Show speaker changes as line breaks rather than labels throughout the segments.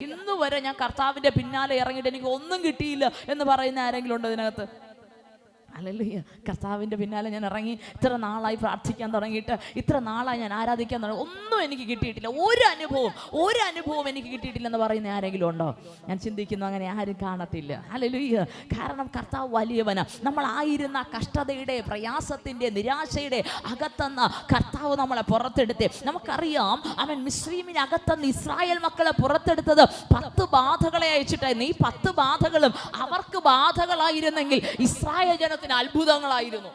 ഇന്ന് വരെ ഞാൻ കർത്താവിന്റെ പിന്നാലെ ഇറങ്ങിയിട്ട് എനിക്ക് ഒന്നും കിട്ടിയില്ല എന്ന് പറയുന്ന ആരെങ്കിലും ഉണ്ടോ ഇതിനകത്ത്? അല്ലല്ലോ കർത്താവിന്റെ പിന്നാലെ ഞാൻ ഇറങ്ങി ഇത്ര നാളായി പ്രാർത്ഥിക്കാൻ തുടങ്ങിയിട്ട് ഇത്ര നാളായി ഞാൻ ആരാധിക്കാൻ തുടങ്ങി. ഒന്നും എനിക്ക് കിട്ടിയിട്ടില്ല. ഒരു അനുഭവം ഒരു അനുഭവം എനിക്ക് കിട്ടിയിട്ടില്ല എന്ന് പറയുന്ന ആരെങ്കിലും ഉണ്ടോ? ഞാൻ ചിന്തിക്കുന്നു അങ്ങനെ ആരും കാണത്തില്ല. അല്ലല്ലോ കാരണം കർത്താവ് വലിയവന. നമ്മളായിരുന്ന കഷ്ടതയുടെ പ്രയാസത്തിന്റെ നിരാശയുടെ അകത്തുനിന്ന് കർത്താവ് നമ്മളെ പുറത്തെടുത്ത്. നമുക്കറിയാം അവൻ മിശ്രീമിന് അകത്തെന്ന് ഇസ്രായേൽ മക്കളെ പുറത്തെടുത്തത് പത്ത് ബാധകളെ അയച്ചിട്ടായിരുന്നു. ഈ പത്ത് ബാധകളും അവർക്ക് ബാധകളായിരുന്നെങ്കിൽ ഇസ്രായേൽ ജനത്തിന് അത്ഭുതങ്ങളായിരുന്നു.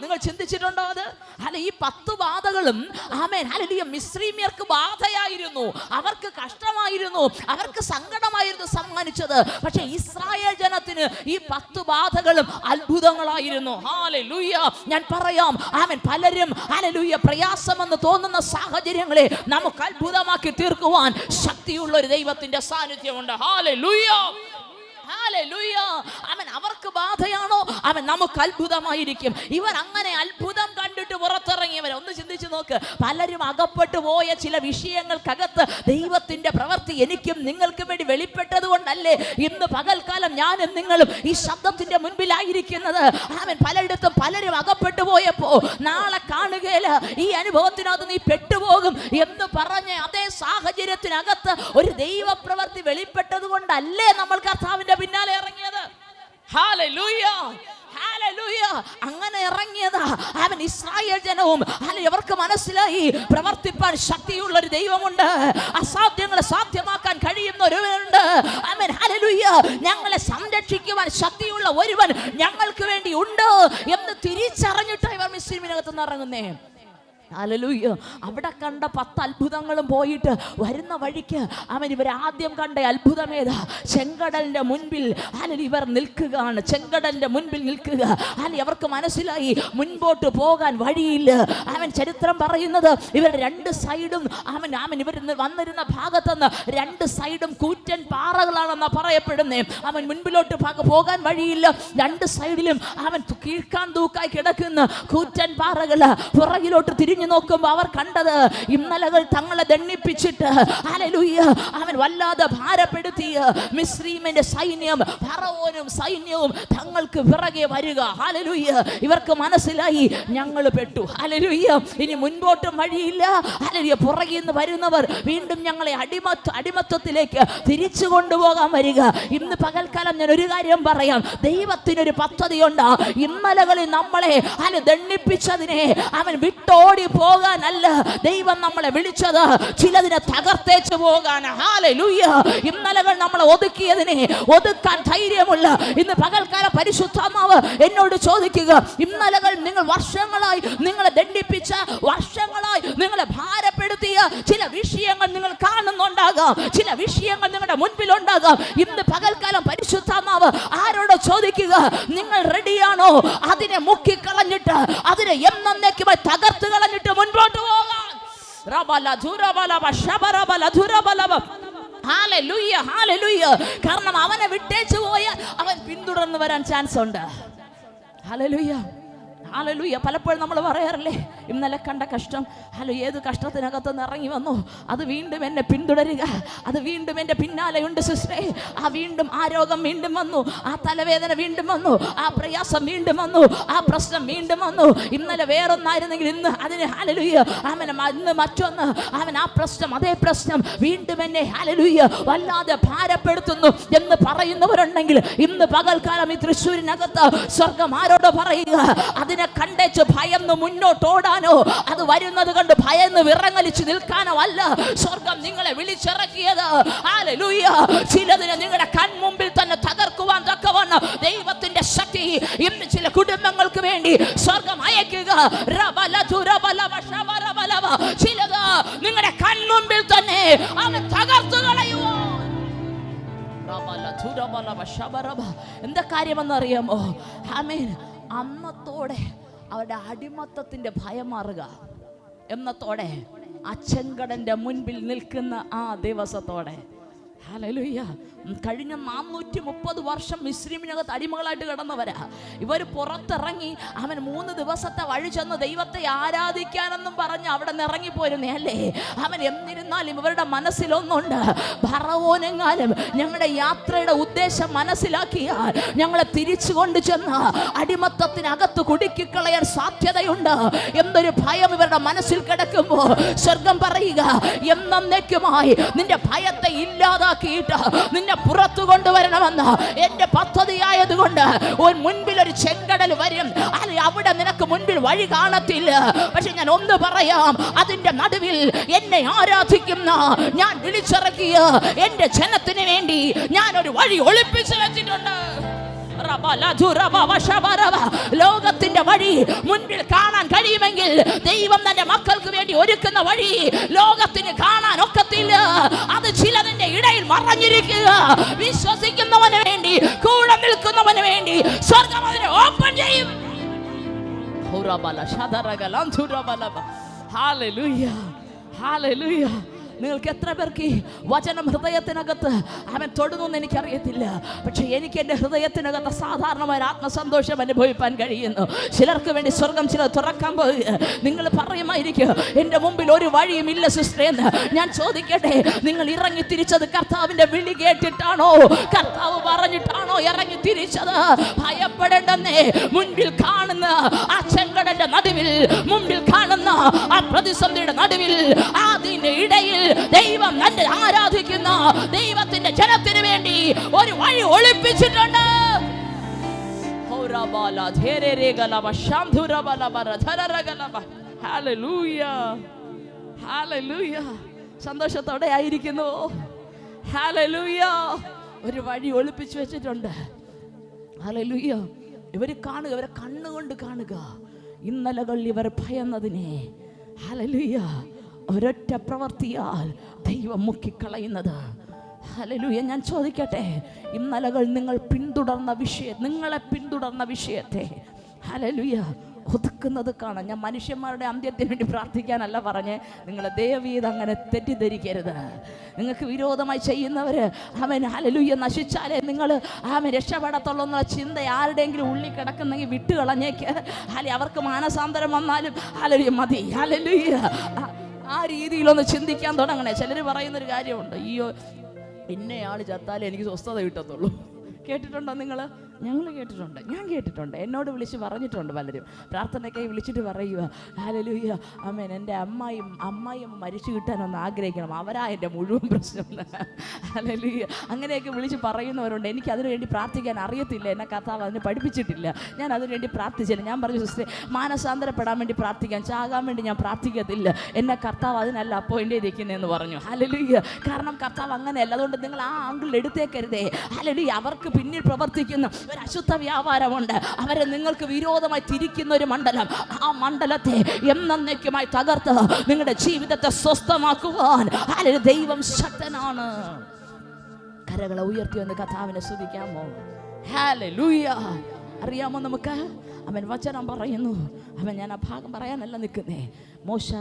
നിങ്ങൾ ചിന്തിച്ചിട്ടുണ്ടോ അത്? അല്ല ഈ പത്ത് ബാധകളും ആമേൻ ഹല്ലേലൂയ മിശ്രീമ്യർക്ക് ബാധയായിരുന്നു. അവർക്ക് കഷ്ടമായിരുന്നു. അവർക്ക് സങ്കടമായിരുന്നു സമ്മാനിച്ചത്. പക്ഷേ ഇസ്രായേൽ ജനത്തിന് ഈ പത്ത് ബാധകളും അത്ഭുതങ്ങളായിരുന്നു. ഹാലലുയ്യ ഞാൻ പറയാം ആമേൻ പലരും ഹല്ലേലൂയ പ്രയാസമെന്ന് തോന്നുന്ന സാഹചര്യങ്ങളെ നമുക്ക് അത്ഭുതമാക്കി തീർക്കുവാൻ ശക്തിയുള്ള ഒരു ദൈവത്തിന്റെ സാന്നിധ്യമുണ്ട്. ഹല്ലേലൂയ. അവൻ അവർക്ക് ബാധയാണോ? അവൻ നമുക്ക് അത്ഭുതമായിരിക്കും. ഇവർ അങ്ങനെ അത്ഭുതം കണ്ടിട്ട് പുറത്തിറങ്ങിയവർ ഒന്ന് ചിന്തിച്ചു നോക്ക്. പലരും അകപ്പെട്ടു പോയ ചില വിഷയങ്ങൾക്കകത്ത് ദൈവത്തിന്റെ പ്രവൃത്തി എനിക്കും നിങ്ങൾക്കും വേണ്ടി വെളിപ്പെട്ടത് കൊണ്ടല്ലേ? ഇന്ന് പകൽക്കാലം ഞാനും നിങ്ങളും ഈ ശബ്ദത്തിന്റെ മുൻപിലായിരിക്കുന്നത്. അവൻ പലയിടത്തും പലരും അകപ്പെട്ടു പോയപ്പോ നാളെ കാണുകയില്ല ഈ അനുഭവത്തിനകത്ത് നീ പെട്ടുപോകും. എന്ന് പറഞ്ഞ അതേ സാഹചര്യത്തിനകത്ത് ഒരു ദൈവപ്രവൃത്തി വെളിപ്പെട്ടത് കൊണ്ടല്ലേ നമ്മൾ കർത്താവിന്റെ പിന്നാലെ ഇറങ്ങിയത്. അങ്ങനെ ഇറങ്ങിയതാ അവൻ ഇസ്രായേൽ ജനവും അല്ലെ അവർക്ക് മനസ്സിലായി പ്രവർത്തിപ്പാൻ ശക്തിയുള്ള ഒരു ദൈവമുണ്ട്. അസാധ്യങ്ങളെ സാധ്യമാക്കാൻ കഴിയുന്ന ഒരുവനുണ്ട് ഞങ്ങളെ സംരക്ഷിക്കുവാൻ ശക്തിയുള്ള ഒരുവൻ ഞങ്ങൾക്ക് വേണ്ടി ഉണ്ട് എന്ന് തിരിച്ചറിഞ്ഞിട്ടാണ് ഇവർ മിസ്ലിമിനകത്ത് നിന്ന് ഇറങ്ങുന്നേ. ഹല്ലേലൂയ. അവിടെ കണ്ട പത്ത് അത്ഭുതങ്ങളും പോയിട്ട് വരുന്ന വഴിക്ക് അവൻ ഇവർ ആദ്യം കണ്ട അത്ഭുതമേതാ? ചെങ്കടലിന്റെ മുൻപിൽ അല്ലെങ്കിൽ ഇവർ നിൽക്കുകയാണ്. ചെങ്കടലിന്റെ മുൻപിൽ നിൽക്കുക. അല്ലെ അവർക്ക് മനസ്സിലായി മുൻപോട്ട് പോകാൻ വഴിയില്ല. അവൻ ചരിത്രം പറയുന്നത് ഇവർ രണ്ട് സൈഡും അവൻ അവൻ ഇവർ വന്നിരുന്ന ഭാഗത്തുനിന്ന് രണ്ട് സൈഡും കൂറ്റൻ പാറകളാണെന്ന് പറയപ്പെടുന്നേ. അവൻ മുൻപിലോട്ട് പോകാൻ വഴിയില്ല. രണ്ട് സൈഡിലും അവൻ കീഴ്ക്കാൻ തൂക്കായി കിടക്കുന്ന കൂറ്റൻ പാറകൾ പുറകിലോട്ട് തിരിഞ്ഞു നോക്കുമ്പോൾ അവർ കണ്ടത് ഇന്നലകൾ തങ്ങളെ ദണ്ണിപ്പിച്ചിട്ട് ഹല്ലേലൂയ അവൻ വല്ലാതെ ഭാരപ്പെടുത്തിയ മിശ്രീമിന്റെ സൈന്യം ഫറവോനും സൈന്യവും തങ്ങൾക്ക് പിറകെ വരിക. ഹല്ലേലൂയ ഇവർക്ക് മനസ്സിലായി ഞങ്ങൾ പെട്ടു. ഹല്ലേലൂയ ഇനി മുൻപോട്ടും വഴിയില്ല. ഹല്ലേലൂയ പുറകിൽ നിന്ന് വരുന്നവർ വീണ്ടും ഞങ്ങളെ അടിമ അടിമത്വത്തിലേക്ക് തിരിച്ചു കൊണ്ടുപോകാൻ വരിക. ഇന്ന് പകൽക്കാലം ഞാൻ ഒരു കാര്യം പറയാം. ദൈവത്തിനൊരു പദ്ധതിയുണ്ട്. ഇന്നലകളിൽ നമ്മളെ അല്ല ദണ്ണിപ്പിച്ചതിനെ അവൻ വിട്ടോടി പോകാനല്ല. ദൈവം നമ്മളെ വിളിച്ചത് ചിലതിനെ തകർത്തേച്ചു പോകാൻ ഹാലലൂയ ഇന്നലകൾ നമ്മളെ ഒതുക്കിയതിനെ ഒതുക്കാൻ ധൈര്യമുള്ള. ഇന്ന് പകൽക്കാല പരിശുദ്ധാമാവ് എന്നോട് ചോദിക്കുക ഇന്നലകൾ നിങ്ങൾ വർഷങ്ങളായി നിങ്ങളെ ദണ്ഡിപ്പിച്ച വർഷങ്ങളായി നിങ്ങളെ ഭാരപ്പെടുത്തിയ ചില വിഷയങ്ങൾ നിങ്ങൾ കാണുന്നുണ്ടാകാം. ചില വിഷയങ്ങൾ നിങ്ങളുടെ മുൻപിലുണ്ടാകാം. ഇന്ന് പകൽക്കാലം പരിശുദ്ധാമാവ് ആരോട് ചോദിക്കുക നിങ്ങൾ റെഡിയാണോ അതിനെ മുക്കിക്കളഞ്ഞിട്ട് അതിനെ എന്നേക്കുമായി തകർത്ത് കളഞ്ഞിട്ട് മുൻപോട്ട് പോകാം കാരണം അവനെ വിട്ടേച്ചു പോയ അവൻ പിന്തുടർന്ന് വരാൻ ചാൻസ് ഉണ്ട്. പലപ്പോഴും നമ്മൾ പറയാറില്ലേ ഇന്നലെ കണ്ട കഷ്ടം. ഹലോ ഏത് കഷ്ടത്തിനകത്ത് നിന്ന് ഇറങ്ങി വന്നു? അത് വീണ്ടും എന്നെ പിന്തുടരുക. അത് വീണ്ടും എന്റെ പിന്നാലെയുണ്ട് സിസ്റ്റേ ആ വീണ്ടും ആ രോഗം വീണ്ടും വന്നു. ആ തലവേദന വീണ്ടും വന്നു. ആ പ്രയാസം വീണ്ടും വന്നു. ആ പ്രശ്നം വീണ്ടും വന്നു. ഇന്നലെ വേറൊന്നായിരുന്നെങ്കിൽ ഇന്ന് അതിന് ഹലലുയ്യ അവൻ ഇന്ന് മറ്റൊന്ന്. അവൻ ആ പ്രശ്നം അതേ പ്രശ്നം വീണ്ടും എന്നെ ഹലലുയ്യ വല്ലാതെ ഭാരപ്പെടുത്തുന്നു എന്ന് പറയുന്നവരുണ്ടെങ്കിൽ ഇന്ന് പകൽക്കാലം ഈ തൃശ്ശൂരിനകത്ത് സ്വർഗം ആരോട് പറയുക. അതിനെ കണ്ടേച്ച് ഭയന്ന് മുന്നോട്ട് ഓടാനോ അത് വരുന്നത് കണ്ട് ഭയന്ന് വിറങ്ങലിച്ചു നിൽക്കാനോ അല്ല. സ്വർഗം നിങ്ങളെ വിളിച്ചിറക്കിയത്. ചിലതിനെ നിങ്ങളുടെ കൺമുമ്പിൽ തന്നെ തകർക്കുവാൻ തക്കവണ്ണം ദൈവത്തിന്റെ ശക്തി ഇന്ന് ചില കുടുംബങ്ങൾക്ക് വേണ്ടി സ്വർഗം അയക്കുക. ചിലത് നിങ്ങളുടെ കൺമുമ്പിൽ തന്നെ അവൻ തകർത്തു കളയുവോ? എന്താ കാര്യമെന്ന് അറിയാമോ ആമേൻ അന്നത്തോടെ അവരുടെ അടിമത്തത്തിന്റെ ഭയം മാറുക. എന്നത്തോടെ അച്ഛൻകടന്റെ മുൻപിൽ നിൽക്കുന്ന ആ ദിവസത്തോടെ ഹല്ലേലൂയ. കഴിഞ്ഞ നാനൂറ്റി മുപ്പത് വർഷം മിശ്രീമിനകത്ത് അടിമകളായിട്ട് കിടന്നവരാ. ഇവർ പുറത്തിറങ്ങി അവൻ മൂന്ന് ദിവസത്തെ വഴി ചെന്ന് ദൈവത്തെ ആരാധിക്കാനെന്നും പറഞ്ഞ് അവിടെ നിന്ന് ഇറങ്ങിപ്പോയിരുന്നേ അല്ലേ? അവൻ എന്നിരുന്നാലും ഇവരുടെ മനസ്സിലൊന്നുണ്ട്. ഭറവോനെങ്ങാനും ഞങ്ങളുടെ യാത്രയുടെ ഉദ്ദേശം മനസ്സിലാക്കിയാൽ ഞങ്ങളെ തിരിച്ചു കൊണ്ട് ചെന്ന് അടിമത്തത്തിനകത്ത് കുടുക്കിക്കളയാൻ സാധ്യതയുണ്ട്. എന്നൊരു ഭയം ഇവരുടെ മനസ്സിൽ കിടക്കുമ്പോൾ സ്വർഗം പറയുക എന്നേക്കുമായി നിന്റെ ഭയത്തെ ഇല്ലാതാക്കിയിട്ട് നിന്നെ പുറത്തു കൊണ്ടുവരണമെന്ന് എന്റെ പദ്ധതി ആയതുകൊണ്ട് ഒരു മുൻപിൽ ഒരു ചെങ്കടൽ വരും അല്ലെ അവിടെ നിനക്ക് മുൻപിൽ വഴി കാണത്തില്ല പക്ഷെ ഞാൻ ഒന്ന് പറയാം അതിന്റെ നടുവിൽ എന്നെ ആരാധിക്കുന്ന ഞാൻ വിളിച്ചിറക്കിയ എന്റെ ജനത്തിന് വേണ്ടി ഞാൻ ഒരു വഴി ഒളിപ്പിച്ചു വെച്ചിട്ടുണ്ട്. ലോകത്തിന്റെ വഴി മുൻപിൽ കാണാൻ കഴിയുമെങ്കിൽ ദൈവം തന്റെ മക്കൾക്ക് വേണ്ടി ഒരുക്കുന്ന വഴി ലോകത്തിന് കാണാൻ ഒക്കത്തില്ല. അത് ചിലതിന്റെ ഇടയിൽ മറഞ്ഞിരിക്കുക. വിശ്വസിക്കുന്നവന് വേണ്ടി കൂടെ നിൽക്കുന്നവന് വേണ്ടി സ്വർഗം അതിനെ ഓപ്പൺ ചെയ്യും. ഹുറബല ശതറകല അന്ധുരബലബ. Hallelujah hallelujah. നിങ്ങൾക്ക് എത്ര പേർക്ക് വചനം ഹൃദയത്തിനകത്ത് അവൻ തൊടുന്നു എനിക്കറിയത്തില്ല. പക്ഷെ എനിക്ക് എന്റെ ഹൃദയത്തിനകത്ത് സാധാരണമായ ആത്മസന്തോഷം അനുഭവിപ്പാൻ കഴിയുന്നു. ചിലർക്ക് വേണ്ടി സ്വർഗം ചില തുറക്കാൻ പോയി. നിങ്ങൾ പറയുമായിരിക്കും എന്റെ മുമ്പിൽ ഒരു വഴിയുമില്ല സിസ്റ്റർ എന്ന്. ഞാൻ ചോദിക്കട്ടെ നിങ്ങൾ ഇറങ്ങി തിരിച്ചത് കർത്താവിന്റെ വിളി കേട്ടിട്ടാണോ? കർത്താവ് പറഞ്ഞിട്ടാണോ ഇറങ്ങി തിരിച്ചത്? ഭയപ്പെടേണ്ടെന്നേ മുൻപിൽ കാണുന്ന ആ ചെങ്കടന്റെ നടുവിൽ മുമ്പിൽ കാണുന്ന ആ പ്രതിസന്ധിയുടെ നടുവിൽ അതിന്റെ ഇടയിൽ ദൈവം തന്നെ ആരാധിക്കുന്ന ദൈവത്തിന്റെ ജനത്തിന് വേണ്ടി ഒരു വഴി ഒളിപ്പിച്ചിട്ടുണ്ട്. സന്തോഷത്തോടെ ആയിരിക്കുന്നു. ഒരു വഴി ഒളിപ്പിച്ചു വെച്ചിട്ടുണ്ട്. ഇവർ കാണുക ഇവരെ കണ്ണുകൊണ്ട് കാണുക. ഇന്നലകൾ ഇവർ ഭയന്നതിനെ. ഹാലലൂയ ഒരൊറ്റ പ്രവർത്തിയാൽ ദൈവം മുക്കിക്കളയുന്നത്. ഹലലൂയ ഞാൻ ചോദിക്കട്ടെ? ഇന്നലകൾ നിങ്ങൾ പിന്തുടർന്ന വിഷയം നിങ്ങളെ പിന്തുടർന്ന വിഷയത്തെ. ഹലലുയ ഒതുക്കുന്നത് കാണാം. ഞാൻ മനുഷ്യന്മാരുടെ അന്ത്യത്തിന് വേണ്ടി പ്രാർത്ഥിക്കാനല്ല പറഞ്ഞ്. നിങ്ങൾ ദേവീത് അങ്ങനെ തെറ്റിദ്ധരിക്കരുത്. നിങ്ങൾക്ക് വിരോധമായി ചെയ്യുന്നവർ അവൻ ഹലലുയ്യ നശിച്ചാലേ നിങ്ങൾ അവൻ രക്ഷപ്പെടത്തുള്ളൂ എന്നുള്ള ചിന്ത ആരുടെയെങ്കിലും ഉള്ളിൽ കിടക്കുന്നെങ്കിൽ വിട്ടുകളഞ്ഞേക്ക്. അല്ലെ അവർക്ക് മാനസാന്തരം വന്നാലും ഹലലുയ മതി. ഹലലുയ ആ രീതിയിലൊന്ന് ചിന്തിക്കാൻ തുടങ്ങണേ. ചിലർ പറയുന്നൊരു കാര്യമുണ്ട് അയ്യോ ഇന്നയാൾ ചത്താലേ എനിക്ക് സ്വസ്ഥത കിട്ടത്തുള്ളൂ. കേട്ടിട്ടുണ്ടോ നിങ്ങൾ ഞങ്ങൾ കേട്ടിട്ടുണ്ട് ഞാൻ കേട്ടിട്ടുണ്ട്. എന്നോട് വിളിച്ച് പറഞ്ഞിട്ടുണ്ട് പലരും. പ്രാർത്ഥനയ്ക്കായി വിളിച്ചിട്ട് പറയുക ഹാലലൂയ്യ അമ്മേൻ എന്റെ അമ്മായും അമ്മായിയും മരിച്ചു കിട്ടാനൊന്ന് ആഗ്രഹിക്കണം. അവരാ എന്റെ മുഴുവൻ പ്രശ്നം. ഹാലലൂയ്യ അങ്ങനെയൊക്കെ വിളിച്ച് പറയുന്നവരുണ്ട്. എനിക്ക് അതിനുവേണ്ടി പ്രാർത്ഥിക്കാൻ അറിയത്തില്ല. എന്നെ കർത്താവ് അതിന് പഠിപ്പിച്ചിട്ടില്ല. ഞാൻ അതിനുവേണ്ടി പ്രാർത്ഥിച്ചില്ല. ഞാൻ പറഞ്ഞു സിസ്റ്റേ മാനസാന്തരപ്പെടാൻ വേണ്ടി പ്രാർത്ഥിക്കാൻ ചാകാൻ വേണ്ടി ഞാൻ പ്രാർത്ഥിക്കത്തില്ല. എന്നെ കർത്താവ് അതിനല്ല അപ്പോയിന്റ് ചെയ്തിരിക്കുന്നതെന്ന് പറഞ്ഞു. ഹലലുയ്യ കാരണം കർത്താവ് അങ്ങനെയല്ല. അതുകൊണ്ട് നിങ്ങൾ ആ ആംഗിൾ എടുത്തേക്കരുതേ. ഹലലുയ്യ അവർക്ക് പിന്നിൽ പ്രവർത്തിക്കുന്ന. ഒരു അശുദ്ധ വ്യാപാരമുണ്ട് അവരെ നിങ്ങൾക്ക് വിരോധമായി തിരിക്കുന്ന ഒരു മണ്ഡലം. ആ മണ്ഡലത്തെ എന്നേക്കുമായി തകർത്ത് നിങ്ങളുടെ ജീവിതത്തെ സ്വസ്ഥമാക്കുവാൻ. ആരൊരു ദൈവം ശക്തനാണ്. കരകളെ ഉയർത്തി കഥാവിനെ ശ്രദ്ധിക്കാമോ അറിയാമോ നമുക്ക്? അവൻ വചനം പറയുന്നു. അവൻ ഞാൻ ആ ഭാഗം പറയാനല്ല നിൽക്കുന്നേ. മോശ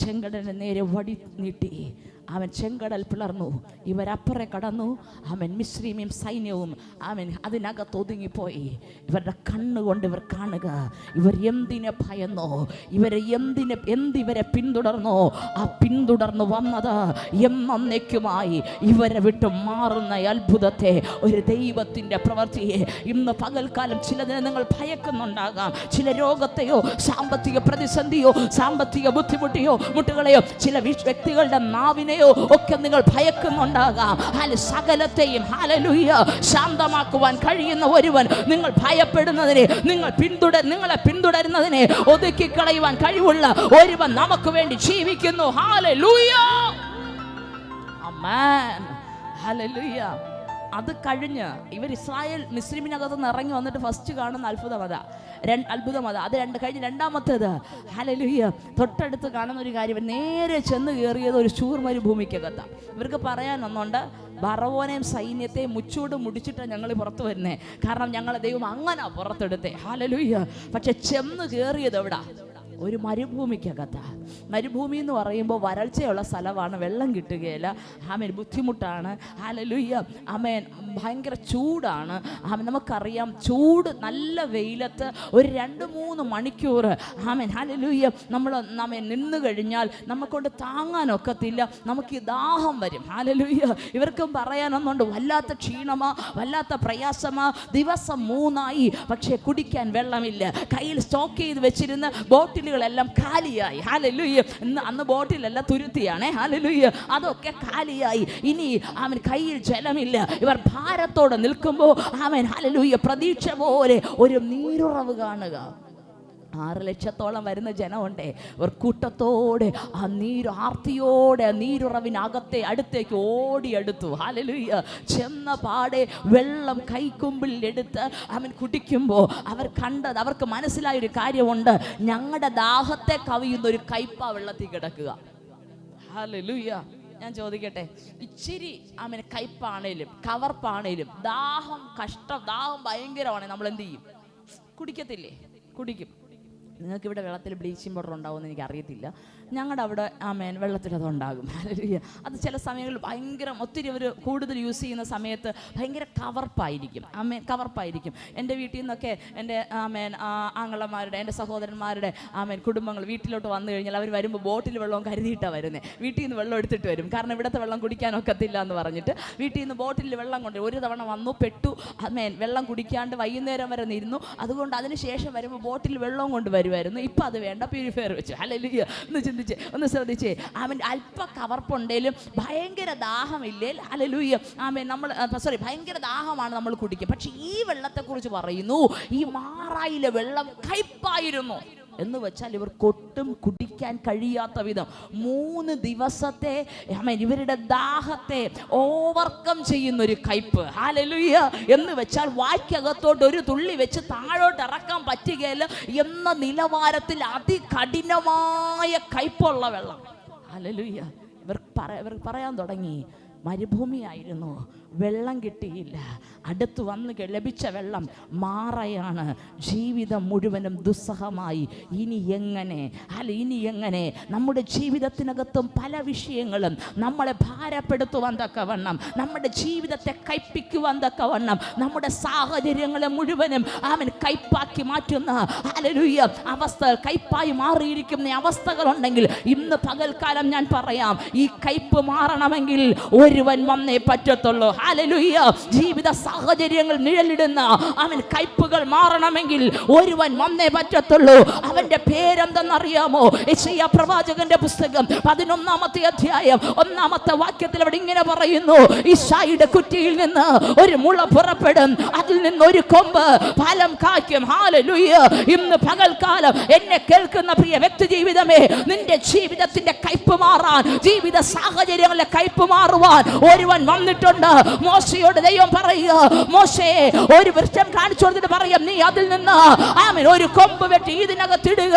ചെങ്കടനെ നേരെ വടി നീട്ടി. അവൻ ചെങ്കടൽ പിളർന്നു. ഇവരപ്പുറം കടന്നു. അവൻ മിശ്രീമിയും സൈന്യവും അവൻ അതിനകത്ത് ഒതുങ്ങിപ്പോയി. ഇവരുടെ കണ്ണുകൊണ്ട് ഇവർ കാണുക. ഇവർ എന്തിനെ ഭയന്നോ? ഇവരെ എന്തിനെ എന്തിവരെ പിന്തുടർന്നോ? ആ പിന്തുടർന്നു വന്നത് എന്നേക്കുമായി ഇവരെ വിട്ട് മാറുന്ന അത്ഭുതത്തെ ഒരു ദൈവത്തിന്റെ പ്രവൃത്തിയെ ഇന്ന് പകൽക്കാലം ചിലതിനെ നിങ്ങൾ ഭയക്കുന്നുണ്ടാകാം. ചില രോഗത്തെയോ സാമ്പത്തിക പ്രതിസന്ധിയോ സാമ്പത്തിക ബുദ്ധിമുട്ടിയോ മുട്ടുകളെയോ ചില വ്യക്തികളുടെ നാവിനെയോ ഒക്കെ നിങ്ങൾ ഭയക്കുന്നുണ്ടാകാം. ഹാല സകലത്തെയും ഹാലലുയ്യ ശാന്തമാക്കുവാൻ കഴിയുന്ന ഒരുവൻ നിങ്ങൾ ഭയപ്പെടുന്നതിനെ നിങ്ങൾ പിന്തുടർ നിങ്ങളെ പിന്തുടരുന്നതിനെ ഒതുക്കി ഒതുക്കിക്കളയുവാൻ കഴിവുള്ള ഒരുവൻ നമുക്ക് വേണ്ടി ജീവിക്കുന്നു. ഹാലലൂയ അമ്മ ഹല്ലേലൂയ. അത് കഴിഞ്ഞ് ഇവർ ഇസ്രായേൽ മിസ്ലിമിനകത്ത് നിന്ന് ഇറങ്ങി വന്നിട്ട് ഫസ്റ്റ് കാണുന്ന അത്ഭുതം അതാ. രണ്ട് അത്ഭുതം അതാ. രണ്ട് കഴിഞ്ഞ് രണ്ടാമത്തേത്. ഹലലുഹിയ തൊട്ടടുത്ത് കാണുന്ന ഒരു കാര്യം നേരെ ചെന്ന് കയറിയത് ഒരു ചൂർ മരുഭൂമിക്കകത്താണ് ഇവർക്ക് പറയാനൊന്നുണ്ട് ഭറവോനെയും സൈന്യത്തെയും മുച്ചൂട് മുടിച്ചിട്ട് ഞങ്ങൾ പുറത്ത് വരുന്നത് കാരണം ഞങ്ങളെ ദൈവം അങ്ങനെ പുറത്തെടുത്തേ. ഹലലുയ്യ പക്ഷെ ചെന്ന് കയറിയത് എവിടാ? ഒരു മരുഭൂമിക്കകത്ത്. മരുഭൂമി എന്ന് പറയുമ്പോൾ വരൾച്ചയുള്ള സ്ഥലമാണ് വെള്ളം കിട്ടുകയില്ല. ആമേൻ ബുദ്ധിമുട്ടാണ്. ഹാലലുയ്യ ആമേൻ ഭയങ്കര ചൂടാണ്. ആമേൻ നമുക്കറിയാം ചൂട് നല്ല വെയിലത്ത് ഒരു രണ്ട് മൂന്ന് മണിക്കൂർ. ആമേൻ ഹാലലുയ്യ നമ്മൾ ആമേൻ നിന്ന് കഴിഞ്ഞാൽ നമുക്കൊണ്ട് താങ്ങാനൊക്കത്തില്ല നമുക്ക് ഈ ദാഹം വരും. ഹാലലുയ്യ ഇവർക്കും പറയാനൊന്നുണ്ട് വല്ലാത്ത ക്ഷീണമാ വല്ലാത്ത പ്രയാസമാ. ദിവസം മൂന്നായി പക്ഷേ കുടിക്കാൻ വെള്ളമില്ല. കയ്യിൽ സ്റ്റോക്ക് ചെയ്ത് വെച്ചിരുന്ന ബോട്ടിലുകളെല്ലാം കാലിയായി. ഹാലലുയ്യ ഇന്ന് അന്ന് ബോട്ടിലെല്ലാം തുരുത്തിയാണേ. ഹാലലുയ്യ അതൊക്കെ കാലിയായി. ഇനി അവൻ കയ്യിൽ ജലമില്ല. ഇവർ ഭാരത്തോടെ നിൽക്കുമ്പോൾ അവൻ ഹാലലുയ്യ പ്രതീക്ഷ പോലെ ഒരു നീരുറവ് കാണുക. ആറ് ലക്ഷത്തോളം വരുന്ന ജനമുണ്ടേ. ഒരു കൂട്ടത്തോടെ ആ നീര് ആർത്തിയോടെ ആ നീരുറവിനകത്തെ അടുത്തേക്ക് ഓടിയെടുത്തു. ഹാലലുയ്യ ചെന്ന പാടെ വെള്ളം കൈക്കൊമ്പിൽ എടുത്ത് അവൻ കുടിക്കുമ്പോൾ അവർ കണ്ടത് അവർക്ക് മനസ്സിലായൊരു കാര്യമുണ്ട്. ഞങ്ങളുടെ ദാഹത്തെ കവിയുന്ന ഒരു കയ്പ വെള്ളത്തിൽ കിടക്കുക. ഹാലലുയ്യ ഞാൻ ചോദിക്കട്ടെ ഇച്ചിരി അവന് കയ്പാണേലും കവർപ്പാണേലും ദാഹം കഷ്ടം ദാഹം ഭയങ്കരമാണ്. നമ്മൾ എന്ത് ചെയ്യും? കുടിക്കത്തില്ലേ? കുടിക്കും. നിങ്ങൾക്ക് ഇവിടെ വെള്ളത്തിൽ ബ്ലീച്ചിങ് പൗഡർ ഉണ്ടാവുമെന്ന് എനിക്ക് അറിയത്തില്ല ഞങ്ങളുടെ അവിടെ ആമേൻ വെള്ളത്തിൽ അത് ഉണ്ടാകും. അത് ചില സമയങ്ങളിൽ ഭയങ്കര ഒത്തിരി അവർ കൂടുതൽ യൂസ് ചെയ്യുന്ന സമയത്ത് ഭയങ്കര കവർപ്പായിരിക്കും. ആ മേൻ കവർപ്പായിരിക്കും. എന്റെ വീട്ടിൽ നിന്നൊക്കെ എന്റെ ആ മേൻ ആങ്ങളമാരുടെ എന്റെ സഹോദരന്മാരുടെ ആ മേൻ കുടുംബങ്ങൾ വീട്ടിലോട്ട് വന്നു കഴിഞ്ഞാൽ അവർ വരുമ്പോൾ ബോട്ടിൽ വെള്ളവും കരുതിയിട്ടാണ് വരുന്നത് വീട്ടിൽ നിന്ന് വെള്ളം എടുത്തിട്ട് വരും. കാരണം ഇവിടുത്തെ വെള്ളം കുടിക്കാനൊക്കത്തില്ല എന്ന് പറഞ്ഞിട്ട് വീട്ടിൽ നിന്ന് ബോട്ടിൽ വെള്ളം കൊണ്ട് ഒരു തവണ വന്നു പെട്ടു. ആ മേൻ വെള്ളം കുടിക്കാണ്ട് വൈകുന്നേരം വരെ നിന്നു. അതുകൊണ്ട് അതിന് ശേഷം വരുമ്പോൾ ബോട്ടിൽ വെള്ളവും കൊണ്ട് വരുമായിരുന്നു ഇപ്പം അത് വേണ്ട പ്യൂരിഫയർ വെച്ചു. അല്ലെങ്കിൽ ഒന്ന് ചിന്തിച്ച് ഒന്ന് ശ്രദ്ധിച്ചേ. അവൻ അല്പ കവർപ്പുണ്ടെങ്കിലും ഭയങ്കര ദാഹമില്ലേ? അലലൂയ ആമൻ. നമ്മൾ സോറി ഭയങ്കര ദാഹമാണ് നമ്മൾ കുടിക്കുക. പക്ഷേ ഈ വെള്ളത്തെക്കുറിച്ച് പറയുന്നു ഈ മാറായിലെ വെള്ളം കയ്പായിരുന്നു. എന്ന് വെച്ചാൽ ഇവർക്ക് ഒട്ടും കുടിക്കാൻ കഴിയാത്ത വിധം മൂന്ന് ദിവസത്തെ ഇവരുടെ ദാഹത്തെ ഓവർകം ചെയ്യുന്ന ഒരു കയ്പ്. ഹാലലുയ്യ എന്ന് വെച്ചാൽ വായ്ക്കകത്തോട്ട് ഒരു തുള്ളി വെച്ച് താഴോട്ട് ഇറക്കാൻ പറ്റുകയില്ല എന്ന നിലവാരത്തിൽ അതികഠിനമായ കയ്പുള്ള വെള്ളം. ഹാലലുയ്യ ഇവർ പറ ഇവർ പറയാൻ തുടങ്ങി. മരുഭൂമിയായിരുന്നു. വെള്ളം കിട്ടിയില്ല. അടുത്ത് വന്ന് ലഭിച്ച വെള്ളം മാറയാണ്. ജീവിതം മുഴുവനും ദുസ്സഹമായി. ഇനി എങ്ങനെ? അല്ല ഇനി എങ്ങനെ? നമ്മുടെ ജീവിതത്തിനകത്തും പല വിഷയങ്ങളും നമ്മളെ ഭാരപ്പെടുത്തുവാൻ തക്കവണ്ണം നമ്മുടെ ജീവിതത്തെ കയ്പിക്കുവാൻ തക്കവണ്ണം നമ്മുടെ സാഹചര്യങ്ങളെ മുഴുവനും അവൻ കയ്പാക്കി മാറ്റുന്ന. അലലുയ്യ അവസ്ഥ കയ്പായി മാറിയിരിക്കുന്ന അവസ്ഥകളുണ്ടെങ്കിൽ ഇന്ന് പകൽക്കാലം ഞാൻ പറയാം ഈ കയ്പ് മാറണമെങ്കിൽ ഒരുവൻ വന്നേ പറ്റത്തുള്ളൂ. ഹാലലുയ്യ ജീവിത സാഹചര്യങ്ങൾ നിഴലിടുന്ന അവൻ കയ്പുകൾ മാറണമെങ്കിൽ ഒരുവൻ വന്നേ പറ്റത്തുള്ളൂ. അവന്റെ പേരെന്തെന്നറിയാമോ? യെശയ്യാ പ്രവാചകന്റെ പുസ്തകം പതിനൊന്നാമത്തെ അധ്യായം ഒന്നാമത്തെ വാക്യത്തിൽ അവിടെ ഇങ്ങനെ പറയുന്നു. ഇഷായിയുടെ കുറ്റിയിൽ നിന്ന് ഒരു മുള പുറപ്പെടും. അതിൽ നിന്ന് ഒരു കൊമ്പ് ഫലം കായ്ക്കും. ഹാലലുയ്യ ഇന്ന് പകൽക്കാലം എന്നെ കേൾക്കുന്ന പ്രിയ വ്യക്തി ജീവിതമേ നിന്റെ ജീവിതത്തിന്റെ കയ്പ് മാറാൻ ജീവിത സാഹചര്യങ്ങളിലെ കയ്പ് മാറുവാൻ ഒരുവൻ വന്നിട്ടുണ്ട്. മോശയോട് ദൈവം പറയുക മോശേ ഒരു വൃക്ഷം കാണിച്ചു കൊടുത്തിട്ട് പറയും നീ അതിൽ നിന്ന് അവൻ ഒരു കൊമ്പ് വെട്ടി ഇതിനകത്തിടുക.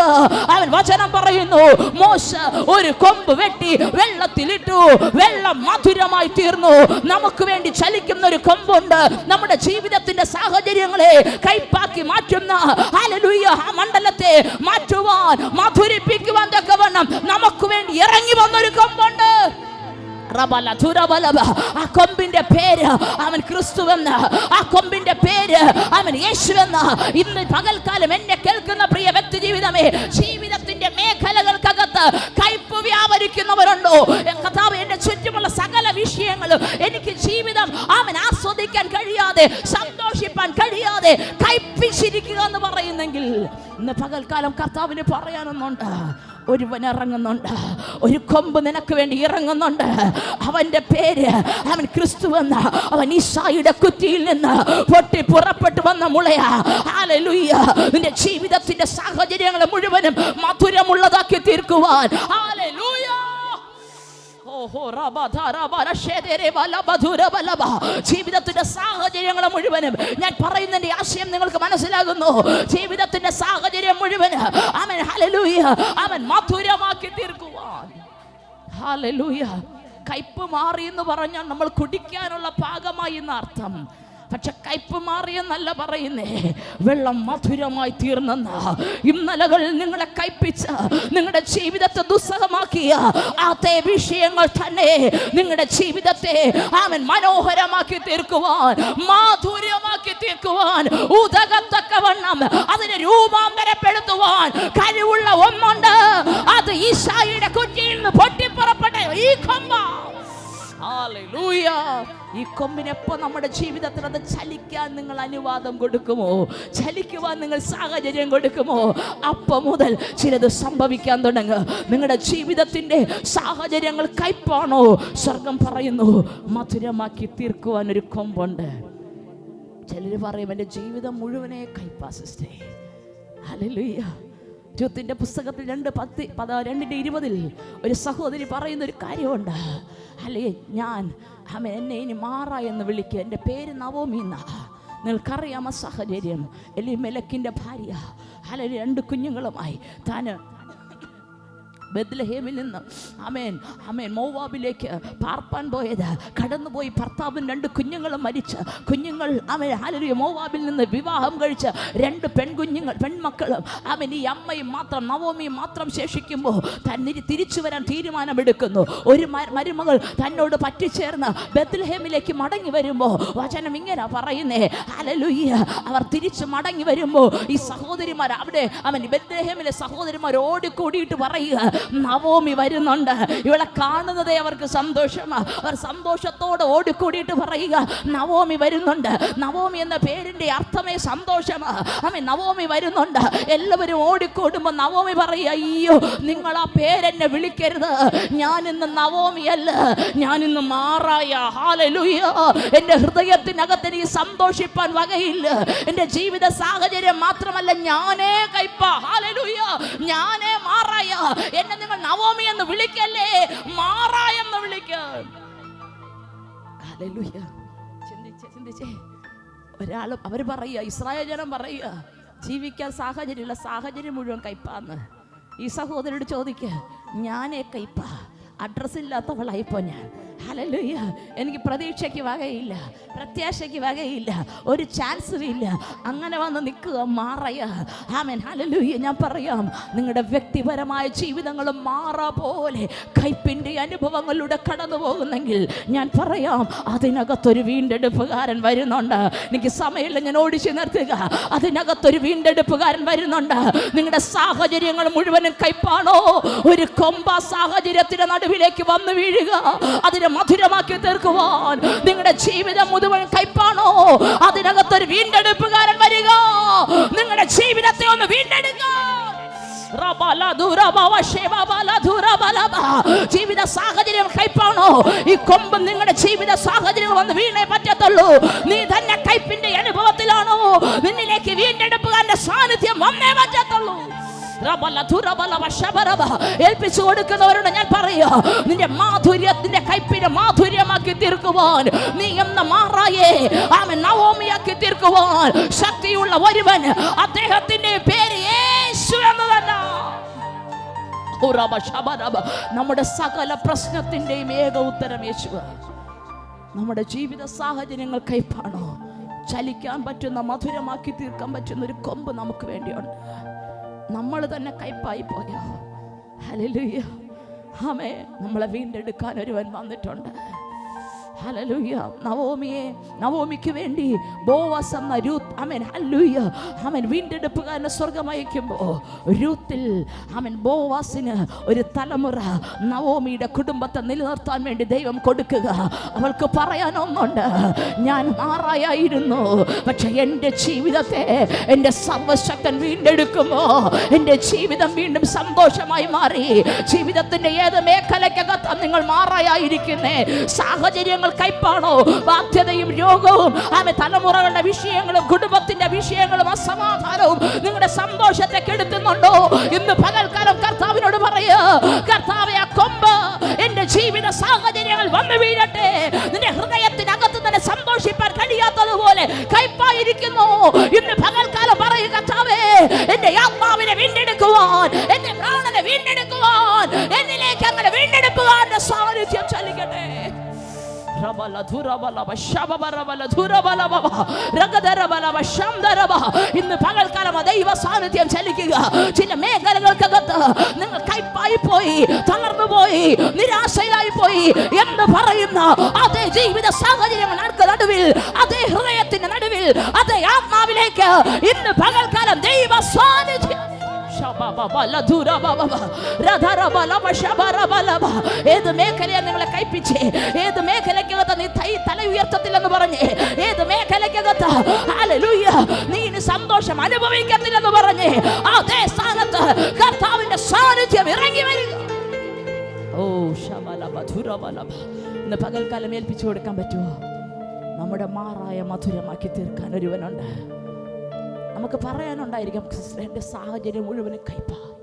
അവൻ വചനം പറയുന്നു മോശ ഒരു കൊമ്പ് വെട്ടി വെള്ളത്തിലിട്ടു വെള്ളം മധുരമായി തീർന്നു. നമുക്ക് വേണ്ടി ചലിക്കുന്ന ഒരു കൊമ്പുണ്ട്. നമ്മുടെ ജീവിതത്തിന്റെ സാഹചര്യങ്ങളെ കൈപ്പാക്കി മാറ്റുന്ന ആ മണ്ഡലത്തെ മാറ്റുവാൻ മധുരിപ്പിക്കുവാൻ തക്കവണ്ണം നമുക്ക് വേണ്ടി ഇറങ്ങി വന്നൊരു കൊമ്പുണ്ട്. ആ കൊമ്പിന്റെ പേര് അവൻ ക്രിസ്തുവെന്ന്. ആ കൊമ്പിന്റെ പേര് അവൻ യേശുവെന്ന്. ഇന്ന് പകൽക്കാലം എന്നെ കേൾക്കുന്ന പ്രിയ വ്യക്തി ജീവിതമേ ജീവിതത്തിന്റെ മേഖലകൾക്കകത്ത് കയ്പ് വ്യാപരിക്കുന്നവരുണ്ടോ? കഥാവ് എന്റെ ചുറ്റുമുള്ള സകല വിഷയങ്ങളും എനിക്ക് ജീവിതം അവൻ ആസ്വദിക്കാൻ കഴിയാതെ സന്തോഷിപ്പാൻ കഴിയാതെ കയ്പിച്ചിരിക്കുക എന്ന് പറയുന്നെങ്കിൽ ഇന്ന് പകൽക്കാലം കർത്താവിന് പറയാനൊന്നുണ്ട്. ഒരുവൻ ഇറങ്ങുന്നുണ്ട്. ഒരു കൊമ്പ് നിനക്ക് വേണ്ടി ഇറങ്ങുന്നുണ്ട്. അവന്റെ പേര് അവൻ ക്രിസ്തു എന്ന അവൻ ഈശായുടെ കുറ്റിയിൽ നിന്ന് പൊട്ടി പുറപ്പെട്ടു വന്ന മുളയാ. ആലലുയ്യ നിന്റെ ജീവിതത്തിന്റെ സാഹചര്യങ്ങളെ മുഴുവനും മധുരമുള്ളതാക്കി തീർക്കുവാൻ. ഹാലലൂയ ജീവിതത്തിന്റെ സാഹചര്യങ്ങൾ മുഴുവനും ഞാൻ പറയുന്നതിന്റെ ആശയം നിങ്ങൾക്ക് മനസ്സിലാകുന്നു. ജീവിതത്തിന്റെ സാഹചര്യം മുഴുവൻ അവൻ ഹലലൂയ അവൻ മധുരമാക്കി തീർക്കുവാൻ. ഹലലൂയ കയ്പ് മാറി എന്ന് പറഞ്ഞാൽ നമ്മൾ കുടിക്കാനുള്ള പാകമായി എന്ന അർത്ഥം പക്ഷെ കയ്പ് മാറിയെന്നല്ല പറയുന്നേ. വെള്ളം മധുരമായി തീർന്നെന്ന. ഇന്നലകൾ നിങ്ങളെ കയ്പിച്ച നിങ്ങളുടെ ജീവിതത്തെ ദുസ്സഹമാക്കിയ അതേ വിഷയങ്ങൾ തന്നെ നിങ്ങളുടെ ജീവിതത്തെ അവൻ മനോഹരമാക്കി തീർക്കുവാൻ മാധുര്യമാക്കി തീർക്കുവാൻ ഉദകത്തക്കവണ്ണം അതിനെ രൂപാന്തരപ്പെടുത്തുവാൻ കഴിവുള്ള ഒന്നുണ്ട്. അത് ഈശായിയുടെ കുറ്റിയിൽ നിന്ന് പൊട്ടിപ്പുറപ്പെട്ട ഈ കൊമ്പ. ഹല്ലേലൂയ. ഈ കൊമ്പിനെപ്പോ നമ്മുടെ ജീവിതത്തിൽ അത് ചലിക്കാൻ നിങ്ങൾ അനുവാദം കൊടുക്കുമോ? ചലിക്കുവാൻ നിങ്ങൾ സാഹചര്യം കൊടുക്കുമോ? അപ്പം മുതൽ ചിലത് സംഭവിക്കാൻ തുടങ്ങുക നിങ്ങളുടെ ജീവിതത്തിന്റെ സാഹചര്യങ്ങൾ കയ്പാണോ? സ്വർഗം പറയുന്നു മധുരമാക്കി തീർക്കുവാൻ ഒരു കൊമ്പുണ്ട്. ചിലർ പറയും എന്റെ ജീവിതം മുഴുവനെ കയ്പാ സിസ്റ്റേ ജ്യൂത്തിന്റെ പുസ്തകത്തിൽ രണ്ട് പത്ത് പത രണ്ടിന്റെ ഇരുപതിൽ ഒരു സഹോദരി പറയുന്ന ഒരു കാര്യമുണ്ട്. അല്ലേ ഞാൻ അമ്മ എന്നെ ഇനി മാറ എന്ന് വിളിക്കുക എന്റെ പേര് നവോമീന്ന എന്നാ. നിങ്ങൾക്കറിയാമോ സാഹചര്യം? എലി മെലക്കിന്റെ ഭാര്യ. അല്ലെ രണ്ട് കുഞ്ഞുങ്ങളുമായി. താന് ബദ്ലഹേമിൽ നിന്ന് അമേൻ അമേൻ മോവാബിലേക്ക് പാർപ്പാൻ പോയത്. കടന്നുപോയി ഭർത്താവും രണ്ട് കുഞ്ഞുങ്ങളും മരിച്ച്. കുഞ്ഞുങ്ങൾ അമേ ഹാലി മോവാബിൽ നിന്ന് വിവാഹം കഴിച്ച് രണ്ട് പെൺകുഞ്ഞുങ്ങൾ പെൺമക്കളും. അവൻ ഈ അമ്മയും മാത്രം നവോമിയും മാത്രം ശേഷിക്കുമ്പോൾ തന്നെ തിരിച്ചു വരാൻ തീരുമാനമെടുക്കുന്നു. ഒരു മരുമകൾ തന്നോട് പറ്റിച്ചേർന്ന് ബദ്ലഹേമിലേക്ക് മടങ്ങി വരുമ്പോൾ വചനം ഇങ്ങനെ പറയുന്നേ ഹല്ലേലൂയ അവർ തിരിച്ചു മടങ്ങി വരുമ്പോൾ ഈ സഹോദരിമാർ അവിടെ അവൻ ബദ്ലഹേമിലെ സഹോദരിമാർ ഓടിക്കൂടിയിട്ട് പറയുക നവോമി വരുന്നുണ്ട്. ഇവളെ കാണുന്നതേ അവർക്ക് സന്തോഷമാണ് അവർ സന്തോഷത്തോടെ ഓടിക്കൂടിയിട്ട് പറയുക നവോമി വരുന്നുണ്ട്. നവോമി എന്ന പേരിന്റെ അർത്ഥമേ സന്തോഷമാണ് അമ്മ നവോമി വരുന്നുണ്ട്. എല്ലാവരും ഓടിക്കൂടുമ്പോൾ നവോമി പറയുക അയ്യോ നിങ്ങൾ ആ പേരെന്നെ വിളിക്കരുത്. ഞാൻ ഇന്ന് നവോമിയല്ല. ഞാൻ ഇന്ന് മാറായ. ഹാലലുയോ എന്റെ ഹൃദയത്തിനകത്ത് എനിക്ക് സന്തോഷിപ്പാൻ വകയില്ല. എന്റെ ജീവിത സാഹചര്യം മാത്രമല്ല ഞാനേ കൈപ്പ ഹാലലുയോ ഞാനേ മാറായ. എന്നെ നിങ്ങൾ നവോമി എന്ന് വിളിക്കല്ലേ? മാറ എന്ന് വിളിക്ക. ചിന്തിച്ചേ ചിന്തിച്ചേ. ഒരാൾ അവർ പറയുക ഇസ്രായേൽ ജനം പറയുക ജീവിക്കാൻ സാഹചര്യമില്ല സാഹചര്യം മുഴുവൻ കയ്പാന്ന്. ഈ സഹോദരോട് ചോദിക്കുക ഞാനേ കയ്പ അഡ്രസ്സ് ഇല്ലാത്തവളായിപ്പോ ഞാൻ. ഹലലുയ്യ എനിക്ക് പ്രതീക്ഷയ്ക്ക് വകയില്ല പ്രത്യാശയ്ക്ക് വകയില്ല ഒരു ചാൻസും ഇല്ല. അങ്ങനെ വന്ന് നിൽക്കുക മാറയ. ആമൻ ഹലലുയ്യ ഞാൻ പറയാം നിങ്ങളുടെ വ്യക്തിപരമായ ജീവിതങ്ങൾ മാറ പോലെ കയ്പിന്റെ അനുഭവങ്ങളിലൂടെ കടന്നു പോകുന്നെങ്കിൽ ഞാൻ പറയാം അതിനകത്തൊരു വീണ്ടെടുപ്പുകാരൻ വരുന്നുണ്ട്. എനിക്ക് സമയമില്ല ഞാൻ ഓടിച്ചു നിർത്തുക. അതിനകത്തൊരു വീണ്ടെടുപ്പുകാരൻ വരുന്നുണ്ട്. നിങ്ങളുടെ സാഹചര്യങ്ങൾ മുഴുവനും കയ്പാണോ? ഒരു കൊമ്പ സാഹചര്യത്തിന്റെ നടുവിലേക്ക് വന്നു വീഴുക. അതിനെ മധുരമാക്കി തീർക്കുവാൻ നിങ്ങളുടെ ജീവിതം മുഴുവൻ കൈപ്പാണോ? അതിനകത്തൊരു വീണ്ടെടുപ്പുകാരൻ വരിക. നിങ്ങളുടെ ജീവിതത്തെ ഒന്ന് വീണ്ടെടുക്കുക ജീവിത സാഹചര്യം കൈപ്പാണോ? ഈ കൊമ്പ് നിങ്ങളുടെ ജീവിത സാഹചര്യം വന്ന് വീണേ പറ്റത്തുള്ളൂ. നീ തന്നെ കൈപ്പിന്റെ അനുഭവത്തിലാണോ? നിന്നിലേക്ക് വീണ്ടെടുപ്പുകാരന്റെ സാന്നിധ്യം വന്നേ പറ്റത്തുള്ളൂ. ഏൽപ്പിച്ചു കൊടുക്കുന്നവരോട് ഞാൻ പറയുക നിന്റെ മാധുര്യത്തിന്റെ കൈപ്പിനെ മാധുര്യമാക്കി തീർക്കുവാൻ നീ എന്ന മാറായേ അവൻ നവോമിയാക്കി തീർക്കുവാൻ ശക്തിയുള്ള ഒരുവൻ അദ്ദേഹത്തിന്റെ പേര് യേശു എന്ന് തന്നെ. നമ്മുടെ സകല പ്രശ്നത്തിന്റെയും ഏക ഉത്തരം യേശു. നമ്മുടെ ജീവിത സാഹചര്യങ്ങൾ കൈപ്പാണോ? ചലിക്കാൻ പറ്റുന്ന മധുരമാക്കി തീർക്കാൻ പറ്റുന്ന ഒരു കൊമ്പ് നമുക്ക് വേണ്ടിയുണ്ട്. നമ്മൾ തന്നെ കയ്പായി പോയോ? ഹലലുയ്യ ആമേ നമ്മളെ വീണ്ടെടുക്കാൻ ഒരുവൻ വന്നിട്ടുണ്ട്. ഹലലുയ്യ നവോമിയെ നവോമിക്ക് വേണ്ടി ബോവാസ് എന്ന രൂത്ത് അമൻ ഹല്ലുയ്യ അവൻ വീണ്ടെടുപ്പുകാരനെ സ്വർഗം അയക്കുമ്പോൾ രൂത്തിൽ അവൻ ബോവാസിന് ഒരു തലമുറ നവോമിയുടെ കുടുംബത്തെ നിലനിർത്താൻ വേണ്ടി ദൈവം കൊടുക്കുക. അവൾക്ക് പറയാനൊന്നുണ്ട്. ഞാൻ മാറായിരുന്നു പക്ഷെ എന്റെ ജീവിതത്തെ എന്റെ സർവശക്തൻ വീണ്ടെടുക്കുമോ എന്റെ ജീവിതം വീണ്ടും സന്തോഷമായി മാറി. ജീവിതത്തിന്റെ ഏത് മേഖലയ്ക്കകത്ത് നിങ്ങൾ മാറായിരിക്കുന്നേ സാഹചര്യങ്ങൾ കൈപ്പാണോ? ബാധ്യതയും രോഗവും ആമെ തലമുറകളുടെ വിഷയങ്ങളും കുടുംബത്തിന്റെ വിഷയങ്ങളും അസമാധാനവും നിങ്ങളുടെ സന്തോഷത്തെ കെടുത്തുന്നുണ്ടോ? ഇന്ന് പകൽക്കാലം കർത്താവിനോട് പറയൂ കർത്താവെ ആ കൊമ്പ് എന്റെ ജീവിത സാഹചര്യങ്ങൾ വന്നു വീഴട്ടെ. നിന്റെ ഹൃദയത്തിനകത്ത് തന്നെ സന്തോഷിപ്പാൻ കഴിയാത്തതുപോലെ കൈപ്പായിരിക്കുന്നു ഇന്ന് പകൽക്കാലം പറയൂ കർത്താവേ എന്റെ ആത്മാവിനെ വീണ്ടെടുക്കുവാൻ എന്റെ പ്രാണനെ വീണ്ടെടുക്കുവാൻ എന്നിലേക്ക് അങ്ങനെ വീണ്ടെടുക്കുവാൻ സാന്നിധ്യം ഷബല ധുരബലബ ശബബരബല ധുരബലബ രഗധരബലബ ശംദരബ ഇന്ന് പകൽക്കാലം ദൈവ സാന്നിധ്യം ചലിക്കുക. ചില മേഖലകൾക്കകത്ത് നിങ്ങൾ കൈപ്പായി പോയി തളർന്നു പോയി നിരാശയായി പോയി എന്ന് പറയുന്ന അതേ ജീവിത സാഹചര്യങ്ങൾക്ക് നടുവിൽ അതേ ഹൃദയത്തിന്റെ നടുവിൽ അതേ ആത്മാവിലേക്ക് ഇന്ന് പകൽക്കാലം ദൈവ സാന്നിധ്യം ഏത് മേഖലയെ നിങ്ങളെ കൈപ്പിച്ച്? ഏത് മേഖലയ്ക്കകത്ത് നീ തൈ തല ഉയർത്തത്തില്ലെന്ന് പറഞ്ഞ്? ഏത് മേഖലയ്ക്കകത്ത്? നീ ഇനി സന്തോഷം അനുഭവിക്കത്തില്ലെന്ന് പറഞ്ഞ്. അതേ സ്ഥാനത്ത് കർത്താവിന്റെ സാന്നിധ്യം ഇറങ്ങി വരിക ഓ ശബലബ ധുരബലബ ഇന്ന് പകൽക്കാലം ഏൽപ്പിച്ചു കൊടുക്കാൻ പറ്റുമോ? നമ്മുടെ മാറായ മധുരമാക്കി തീർക്കാൻ ഒരുവനുണ്ട്. നമുക്ക് പറയാനുണ്ടായിരിക്കും "സിസ്റ്റർ, എന്റെ സാഹചര്യം മുഴുവനും കൈപ്പാ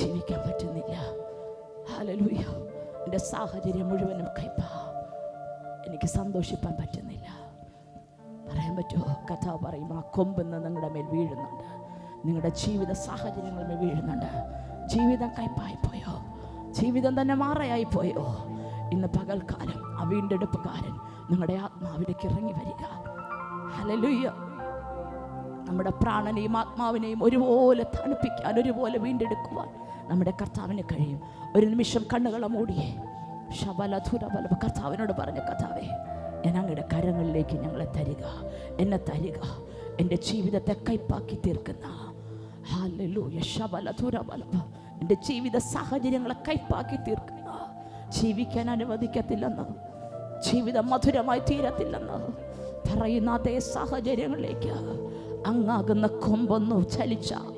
ജീവിക്കാൻ പറ്റുന്നില്ല. ഹല്ലേലൂയ എന്റെ സാഹചര്യം മുഴുവനും കൈപ്പാ എനിക്ക് സന്തോഷിപ്പാൻ പറ്റുന്നില്ല. പറയാൻ പറ്റുമോ? കഥ പറയും ആ കൊമ്പെന്ന് നിങ്ങളുടെ മേൽ വീഴുന്നുണ്ട്. നിങ്ങളുടെ ജീവിത സാഹചര്യങ്ങളുടെ മേൽ വീഴുന്നുണ്ട്. ജീവിതം കൈപ്പായിപ്പോയോ പോയോ? ജീവിതം തന്നെ മാറയായിപ്പോയോ ഇന്ന് പകൽക്കാലം ആ വീണ്ടെടുപ്പുകാരൻ നിങ്ങളുടെ ആത്മാവിലേക്ക് ഇറങ്ങി വരിക. ഹല്ലേലൂയ നമ്മുടെ പ്രാണനെയും ആത്മാവിനെയും ഒരുപോലെ തണുപ്പിക്കാൻ ഒരുപോലെ വീണ്ടെടുക്കുവാൻ നമ്മുടെ കർത്താവിന് കഴിയും. ഒരു നിമിഷം കണ്ണുകളെ മൂടിയേ. ശബലധുരബല കർത്താവിനോട് പറഞ്ഞ കർത്താവേ ഞാൻ അങ്ങയുടെ കരങ്ങളിലേക്ക് ഞങ്ങളെ തരിക. എന്നെ തരിക. എന്റെ ജീവിതത്തെ കൈപ്പാക്കി തീർക്കുന്ന. എന്റെ ജീവിത സാഹചര്യങ്ങളെ കൈപ്പാക്കി തീർക്കുന്ന. ജീവിക്കാൻ അനുവദിക്കത്തില്ലെന്ന്. ജീവിതം മധുരമായി തീരത്തില്ലെന്ന്. പറയുന്ന അതേ സാഹചര്യങ്ങളിലേക്ക്. അങ്ങാകുന്ന കൊമ്പൊന്നു ചലിച്ചാൽ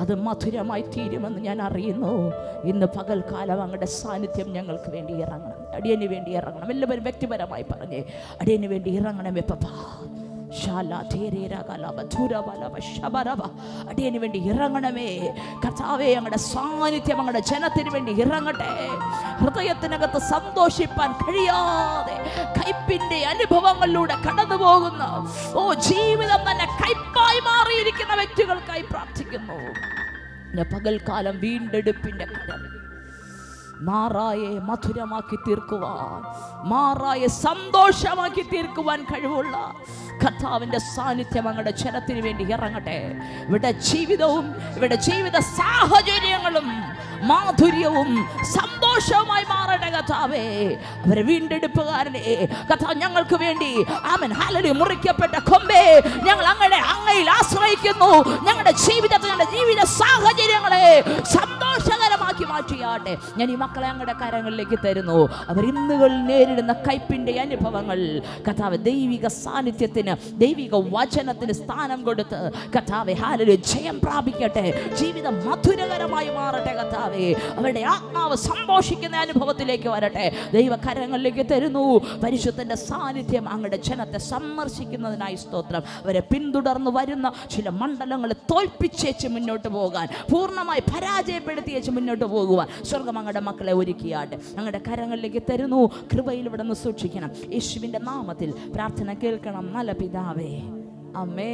അത് മധുരമായി തീരുമെന്ന് ഞാൻ അറിയുന്നു. ഇന്ന് പകൽക്കാലം അങ്ങയുടെ സാന്നിധ്യം ഞങ്ങൾക്ക് വേണ്ടി ഇറങ്ങണം. അടിയന് വേണ്ടി ഇറങ്ങണം. എല്ലാവരും വ്യക്തിപരമായി പറഞ്ഞേ അടിയന് വേണ്ടി ഇറങ്ങണം പപ്പാ. അടിയന് വേണ്ടി ഇറങ്ങണമേ. കർത്താവേ അങ്ങയുടെ സാന്നിധ്യം അങ്ങയുടെ ജനത്തിന് വേണ്ടി ഇറങ്ങട്ടെ. ഹൃദയത്തിനകത്ത് സന്തോഷിപ്പാൻ കഴിയാതെ കയ്പിന്റെ അനുഭവങ്ങളിലൂടെ കടന്നു പോകുന്ന ഓ ജീവിതം തന്നെ കയ്പായി മാറിയിരിക്കുന്ന വ്യക്തികൾക്കായി പ്രാർത്ഥിക്കുന്നു. പകൽക്കാലം വീണ്ടെടുപ്പിന്റെ കരം മാറായെ മധുരമാക്കി തീർക്കുവാൻ മാറായെ സന്തോഷമാക്കി തീർക്കുവാൻ കഴിവുള്ള കർത്താവിന്റെ സാന്നിധ്യം അങ്ങയുടെ ജനത്തിന് വേണ്ടി ഇറങ്ങട്ടെ. ഇവിടെ ജീവിതവും ഇവിടെ ജീവിത സാഹചര്യങ്ങളും മാധുര്യവും സന്തോഷവുമായി മാറട്ടെ കഥാവേ അവരെ വീണ്ടെടുപ്പുകാരനെ കഥ ഞങ്ങൾക്ക് വേണ്ടി ആമൻ. ഹലരി മുറിക്കപ്പെട്ട കൊമ്പേ ഞങ്ങൾ അങ്ങനെ അങ്ങയിൽ ആശ്രയിക്കുന്നു. ഞങ്ങളുടെ ജീവിതത്തെ ഞങ്ങളുടെ ജീവിത സാഹചര്യങ്ങളെ സന്തോഷകരമാക്കി മാറ്റിയാട്ടെ ഞാൻ ഈ മക്കളെ അങ്ങയുടെ കരങ്ങളിലേക്ക് തരുന്നു. അവർ ഇന്നുകൾ നേരിടുന്ന കയ്പിന്റെ അനുഭവങ്ങൾ. കഥാവ് ദൈവിക സാന്നിധ്യത്തിന് ദൈവിക വചനത്തിന് സ്ഥാനം കൊടുത്ത് കഥാവെ ഹാലൊരു ജയം പ്രാപിക്കട്ടെ. ജീവിതം മധുരകരമായി മാറട്ടെ കഥാവെ അവരുടെ ആത്മാവ് സന്തോഷിക്കുന്ന അനുഭവത്തിലേക്ക് വരട്ടെ. ദൈവകരങ്ങളിലേക്ക് തരുന്നു. പരിശുദ്ധന്റെ സാന്നിധ്യം അങ്ങയുടെ ജനത്തെ സന്ദർശിക്കുന്നതിനായി സ്തോത്രം. അവരെ പിന്തുടർന്ന് വരുന്ന ചില മണ്ഡലങ്ങളെ തോൽപ്പിച്ചേച്ച് മുന്നോട്ട് പോകാൻ പൂർണമായി പരാജയപ്പെടുത്തിയേച്ച് മുന്നോട്ട് പോകുവാൻ. സ്വർഗം അങ്ങയുടെ മക്കളെ ഒരുക്കിയാട്ടെ. അങ്ങയുടെ കരങ്ങളിലേക്ക് തരുന്നു. കൃപയിൽ ഇവിടെ നിന്ന് സൂക്ഷിക്കണം. യേശുവിന്റെ നാമത്തിൽ പ്രാർത്ഥന കേൾക്കണം. നല്ല പിതാവേ. അമ്മേ.